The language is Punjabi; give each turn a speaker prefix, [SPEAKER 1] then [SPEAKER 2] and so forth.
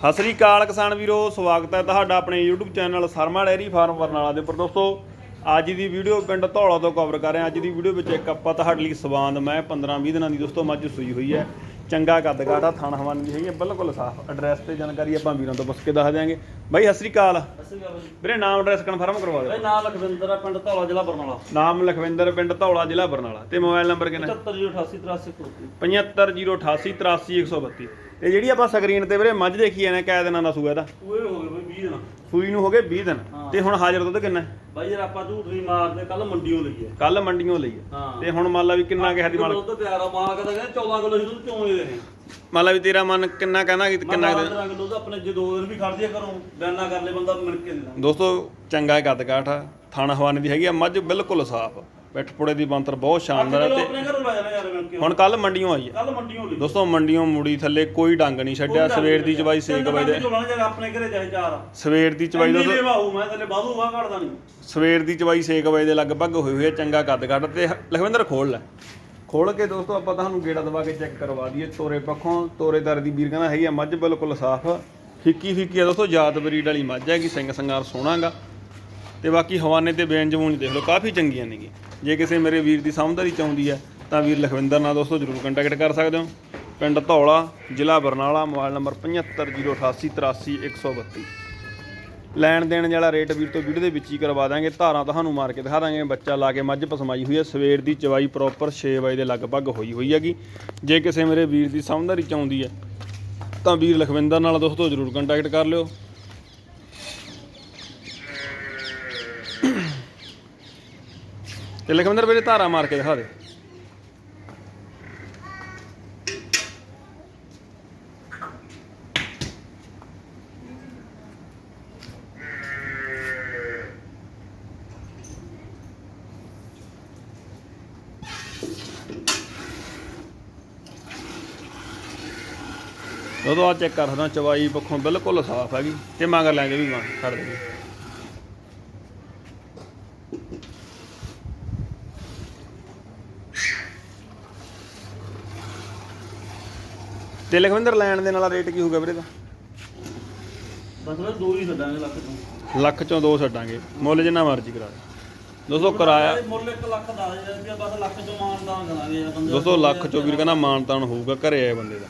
[SPEAKER 1] ਸਤਿ ਸ੍ਰੀ ਅਕਾਲ ਕਿਸਾਨ ਵੀਰੋ, ਸਵਾਗਤ ਹੈ ਤੁਹਾਡਾ ਆਪਣੇ YouTube channel Sharma dairy farm Barnala ਦੇ ਉੱਪਰ। ਦੋਸਤੋ, ਅੱਜ ਦੀ ਵੀਡੀਓ ਪਿੰਡ ਧੌਲਾ ਤੋਂ ਕਵਰ ਕਰ ਰਹੇ। ਹਾਂ ਅੱਜ ਦੀ ਵੀਡੀਓ ਵਿੱਚ ਇੱਕ ਆਪਾਂ ਤੁਹਾਡੇ ਲਈ ਸਵਾਂਦ, ਮੈਂ 15-20 ਦਿਨਾਂ ਦੀ ਦੋਸਤੋ ਮੱਝ ਸੂਈ ਹੋਈ ਹੈ। ਚੰਗਾ ਕੱਦ ਕਾਠਾ ਥਣ ਹਵਾਨ ਦੀ ਹੈਗੀ ਬਿਲਕੁਲ ਸਾਫ਼ ਐਡਰੈਸ ਤੇ ਜਾਣਕਾਰੀ ਆਪਾਂ ਵੀਰਾਂ ਤੋਂ ਪੁੱਛ ਕੇ ਦੱਸ ਦਿਆਂਗੇ। ਬਾਈ ਸਤਿ ਸ੍ਰੀ ਅਕਾਲ।
[SPEAKER 2] ਅਸੀਂ ਗੱਲ
[SPEAKER 1] ਵੀਰੇ ਨਾਮ ਐਡਰੈਸ ਕਨਫਰਮ ਕਰਵਾ ਦਿਓ।
[SPEAKER 2] ਬਈ ਨਾਮ ਲਖਵਿੰਦਰ ਆ ਪਿੰਡ ਧੌਲਾ ਜ਼ਿਲ੍ਹਾ ਬਰਨਾਲਾ।
[SPEAKER 1] ਨਾਮ ਲਖਵਿੰਦਰ ਪਿੰਡ ਧੌਲਾ ਜ਼ਿਲ੍ਹਾ ਬਰਨਾਲਾ। ਤੇ ਮੋਬਾਈਲ ਨੰਬਰ ਕਿੰਨਾ?
[SPEAKER 2] 74088
[SPEAKER 1] 75083132 ਤੇ ਜਿਹੜੀ ਆਪਾਂ ਸਕਰੀਨ ਤੇ ਵੀਰੇ ਮੱਝ ਦੇਖੀ ਜਾਂਦੇ ਕਿਆ ਦਿਨਾਂ ਦਾ ਸੂਆ ਇਹਦਾ?
[SPEAKER 2] ਉਹ ਹੋ ਗਏ ਬਈ 20 ਦਿਨ।
[SPEAKER 1] ਸੂਈ ਨੂੰ ਹੋ ਗਏ 20 ਦਿਨ।
[SPEAKER 2] ਹਾਂ।
[SPEAKER 1] ਤੇ ਹੁਣ ਹਾਜ਼ਰ ਦੁੱਧ ਕਿੰਨਾ?
[SPEAKER 2] ਬਾਈ ਯਾਰ ਆਪਾਂ ਝੂਠ ਨਹੀਂ ਮਾਰਦੇ ਕੱਲ ਮੰਡੀੋਂ ਲਈ ਹੈ
[SPEAKER 1] ਕੱਲ ਮੰਡੀੋਂ ਲਈ ਹੈ। ਤੇ ਹੁਣ ਮੰਨ ਲਾ ਵੀ ਕਿੰਨਾ ਕਿਹਾ ਦੀ ਮਾਲਕ
[SPEAKER 2] ਦੁੱਧ ਤਿਆਰ ਆ ਮਾਂ ਕਹਿੰਦਾ ਕਹਿੰਦਾ 14 ਕਿਲੋ ਦੁੱਧ ਚੋਂ ਦੇ ਨੇ
[SPEAKER 1] ਮੰਨ ਲਾ ਵੀ ਤੇਰਾ ਮਨ ਕਿੰਨਾ ਕਹਿਣਾ ਕਿ
[SPEAKER 2] ਕਿੰਨਾ
[SPEAKER 1] ਦੇ-
[SPEAKER 2] 15 ਕਿਲੋ ਦੁੱਧ ਆਪਣੇ ਜੇ ਦੋ ਦਿਨ ਵੀ ਖੜਦੀ ਆ ਘਰੋਂ ਬਿਆਨਾ ਕਰ ਲੈ ਬੰਦਾ ਮਿਲ ਕੇ ਦਿੰਦਾ
[SPEAKER 1] ਦੋਸਤੋ ਚੰਗਾ ਕਾਠ ਆ। ਥਣ ਹਵਾਨੇ ਦੀ ਹੈਗੀ ਆ ਮੱਝ ਬਿਲਕੁਲ ਸਾਫ਼। ਪਿੱਠ ਪੁੜੇ ਦੀ ਬੰਤਰ ਬਹੁਤ ਸ਼ਾਨਦਾਰ ਹੈ ਤੇ
[SPEAKER 2] ਆਪਣੇ ਘਰੋਂ ਲੈ ਜਾਣਾ ਯਾਰ ਮਿਲ ਕੇ
[SPEAKER 1] ਹੁਣ ਕੱਲ ਮੰਡੀੋਂ ਆਈ ਹੈ
[SPEAKER 2] ਕੱਲ ਮੰਡੀੋਂ ਲਈ।
[SPEAKER 1] ਦੋਸਤੋ ਮੰਡੀੋਂ ਮੁੜੀ ਥੱਲੇ ਕੋਈ ਡੰਗ ਨਹੀਂ ਛੱਡਿਆ। ਸਵੇਰ ਦੀ ਚਵਾਈ 6 ਵਜੇ ਦੇ।
[SPEAKER 2] ਚੋਣਾ ਯਾਰ ਆਪਣੇ ਘਰੇ ਚਾਹੇ ਚਾਰ। ਆ
[SPEAKER 1] ਸਵੇਰ ਦੀ ਚਵਾਈ
[SPEAKER 2] ਇੰਨੀ ਦੇਵਾਹੂ ਮੈਂ ਥੱਲੇ ਬਾਹੂ ਵਾ ਘੜਦਾ ਨਹੀਂ
[SPEAKER 1] ਸਵੇਰ ਦੀ ਚਵਾਈ 6 ਵਜੇ ਦੇ ਲਗਭਗ ਹੋਈ ਹੋਈ ਹੈ ਚੰਗਾ ਕੱਦ ਕੱਟ ਤੇ ਲਖਵਿੰਦਰ ਖੋਲ ਲੈ। ਖੋਲ ਕੇ ਦੋਸਤੋ ਆਪਾਂ ਤੁਹਾਨੂੰ ਗੇੜਾ ਦਵਾ ਕੇ ਚੈੱਕ ਕਰਵਾ ਦਈਏ। ਤੋਰੇ ਪੱਖੋਂ ਤੋਰੇਦਾਰ ਦੀ ਵੀਰ ਕਹਿੰਦਾ ਹੈਗੀ ਆ ਮੱਝ ਬਿਲਕੁਲ ਸਾਫ਼। ਫਿੱਕੀ ਫਿੱਕੀ ਆ ਦੋਸਤੋ ਜਾਤ ਬਰੀਡ ਵਾਲੀ ਮੱਝ ਹੈਗੀ ਸਿੰਘ ਸੰਗਾਰ ਸੋਹਣਾਗਾ ਤੇ ਬਾਕੀ ਹਵਾਨੇ ਤੇ ਬੇਨ ਜਮੂਨ ਦੇਖ ਲਓ, ਕਾਫੀ ਚੰਗੀਆਂ ਨੇਗੀ ਜੇ ਕਿਸੇ ਮੇਰੇ ਵੀਰ ਦੀ ਸਮਝਦਾਰੀ ਚਾਹੁੰਦੀ ਹੈ, ਤਾਂ ਵੀਰ ਲਖਵਿੰਦਰ ਨਾਲ ਦੋਸਤੋ ਜਰੂਰ ਕੰਟੈਕਟ ਕਰ ਸਕਦੇ ਹੋ। ਪਿੰਡ ਧੌਲਾ, ਜ਼ਿਲ੍ਹਾ ਬਰਨਾਲਾ, ਮੋਬਾਈਲ ਨੰਬਰ 7508838132 ਲੈਣ ਦੇਣ ਵਾਲਾ ਰੇਟ ਵੀਰ ਤੋਂ ਵੀਡੀਓ ਦੇ ਵਿੱਚ ਹੀ ਕਰਵਾ ਦਾਂਗੇ, ਧਾਰਾਂ ਤੁਹਾਨੂੰ ਮਾਰ ਕੇ ਦਿਖਾ ਦਾਂਗੇ, ਬੱਚਾ ਲਾ ਕੇ ਮੱਝ ਪਸਮਾਈ ਹੋਈ ਹੈ, ਸਵੇਰ ਦੀ ਚਵਾਈ ਪ੍ਰੋਪਰ 6 ਵਜੇ ਦੇ ਲਗਭਗ ਹੋਈ ਹੋਈ ਹੈਗੀ। ਜੇ ਕਿਸੇ ਮੇਰੇ ਵੀਰ ਦੀ ਸਮਝਦਾਰੀ ਚਾਹੁੰਦੀ ਹੈ, ਤਾਂ ਵੀਰ ਲਖਵਿੰਦਰ ਨਾਲ ਦੋਸਤੋ ਜਰੂਰ ਕੰਟੈਕਟ ਕਰ ਲਿਓ। ਤੇ ਲਖਵਿੰਦਰ ਵੀਰੇ ਧਾਰਾਂ ਮਾਰ ਕੇ ਦਿਖਾ ਦੇ। ਉਦੋਂ ਆ ਚੈੱਕ ਕਰ ਚਵਾਈ ਪੱਖੋਂ ਬਿਲਕੁਲ ਸਾਫ਼ ਹੈਗੀ, ਤੇ ਮਗਰ ਲੈ ਕੇ ਵੀ ਮਾਂ ਛੱਡ ਦੇ ਤੇ ਲਖਵਿੰਦਰ ਲੈਣ ਦੇ ਨਾਲ ਰੇਟ ਕੀ ਹੋਊਗਾ ਵੀਰੇ ਦਾ?
[SPEAKER 2] ਬਸ ਮੈਂ ਦੋ ਹੀ ਛੱਡਾਂਗੇ ਲੱਖ ਤੋਂ।
[SPEAKER 1] ਲੱਖ ਚੋਂ ਦੋ ਛੱਡਾਂਗੇ। ਮੁੱਲ ਜਿੰਨਾ ਮਰਜ਼ੀ ਕਰਾ ਦੇ ਦੋਸਤੋ ਕਿਰਾਇਆ
[SPEAKER 2] ਮੁੱਲ 1 ਲੱਖ 10000 ਰੁਪਏ ਬਸ ਲੱਖ ਚੋਂ ਮਾਨਦਾਨ ਕਰਾਂਗੇ ਯਾਰ ਬੰਦੇ
[SPEAKER 1] ਦੋਸਤੋ ਲੱਖ ਚੋਂ ਵੀਰ ਕਹਿੰਦਾ ਮਾਨਤਾਨ ਹੋਊਗਾ ਘਰੇ ਆਏ ਬੰਦੇ ਦਾ।